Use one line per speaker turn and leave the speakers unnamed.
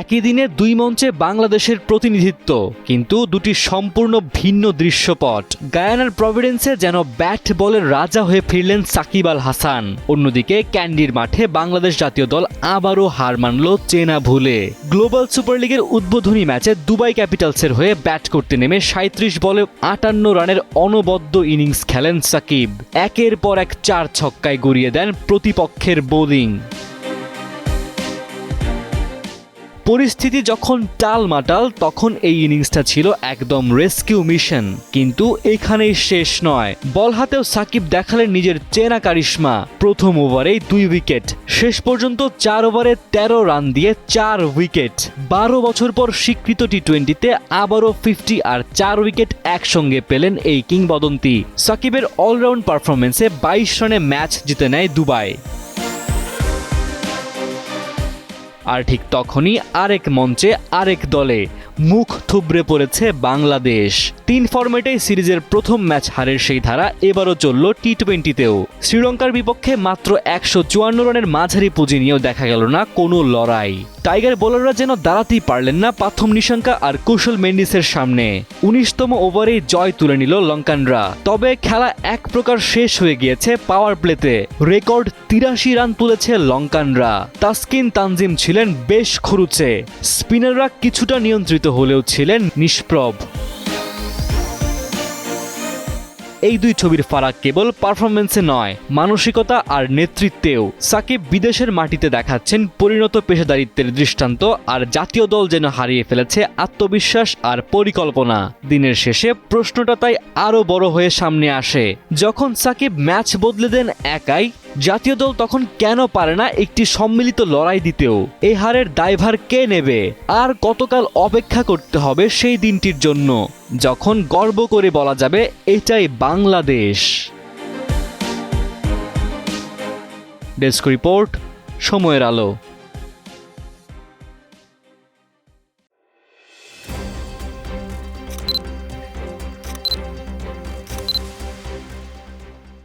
একই দিনে দুই মঞ্চে বাংলাদেশের প্রতিনিধিত্ব, কিন্তু দুটি সম্পূর্ণ ভিন্ন দৃশ্যপট। গায়ানার প্রভিডেন্সে যেন ব্যাট বলের রাজা হয়ে ফিরলেন সাকিব আল হাসান। অন্যদিকে ক্যান্ডির মাঠে বাংলাদেশ জাতীয় দল আবারও হার মানল চেনা ভুলে। গ্লোবাল সুপার লিগের উদ্বোধনী ম্যাচে দুবাই ক্যাপিটালসের হয়ে ব্যাট করতে নেমে সাঁত্রিশ বলে আটান্ন রানের অনবদ্য ইনিংস খেলেন সাকিব। একের পর এক চার ছক্কায় গড়িয়ে দেন প্রতিপক্ষের বোলিং। পরিস্থিতি যখন টালমাটাল, তখন এই ইনিংসটা ছিল একদম রেস্কিউ মিশন। কিন্তু এখানেই শেষ নয়। বল হাতেও সাকিব দেখালেন নিজের চেনা কারিশমা। প্রথম ওভারেই দুই উইকেট। শেষ পর্যন্ত চার ওভারে তেরো রান দিয়ে চার উইকেট। বারো বছর পর স্বীকৃত টি টোয়েন্টিতে আবারও ফিফটি আর চার উইকেট একসঙ্গে পেলেন এই কিংবদন্তি। সাকিবের অলরাউন্ড পারফরমেন্সে বাইশ রানে ম্যাচ জিতে নেয় দুবাই। আর ঠিক তখনই আরেক মঞ্চে আরেক দলে মুখ থুবড়ে পড়েছে বাংলাদেশ। তিন ফরম্যাটে সিরিজের প্রথম ম্যাচ হারের সেই ধারা এবারও চলল টি টোয়েন্টিতেও শ্রীলঙ্কার বিপক্ষে মাত্র একশো চুয়ান্ন রানের মাঝারি পুঁজি নিয়েও দেখা গেল না কোনো লড়াই। টাইগার বোলাররা যেন দাঁড়াতেই পারলেন না পাথম নিশঙ্কা আর কুশল মেন্ডিসের সামনে। উনিশতম ওভারেই জয় তুলে নিল লঙ্কানরা। তবে খেলা এক প্রকার শেষ হয়ে গিয়েছে পাওয়ার প্লেতে রেকর্ড তিরাশি রান তুলেছে লঙ্কানরা। তাসকিন তানজিম ছিলেন বেশ খরুচে। স্পিনাররা কিছুটা নিয়ন্ত্রিত হলেও ছিলেন নিষ্প্রভ। এই দুই ছবির ফারাক কেবল পারফরমেন্সে নয়, মানসিকতা আর নেতৃত্বেও। সাকিব বিদেশের মাটিতে দেখাচ্ছেন পরিণত পেশাদারিত্বের দৃষ্টান্ত আর জাতীয় দল যেন হারিয়ে ফেলেছে আত্মবিশ্বাস আর পরিকল্পনা। দিনের শেষে প্রশ্নটা তাই আরও বড় হয়ে সামনে আসে। যখন সাকিব ম্যাচ বদলে দেন একাই জাতীয় দল তখন কেন পারে না একটি সম্মিলিত লড়াই দিতেও? এই হারের দায়ভার কে নেবে? আর কতকাল অপেক্ষা করতে হবে সেই দিনটির জন্য? যখন গর্ব করে বলা যাবে, এটাই বাংলাদেশ। ডেস্ক রিপোর্ট, সময়ের আলো।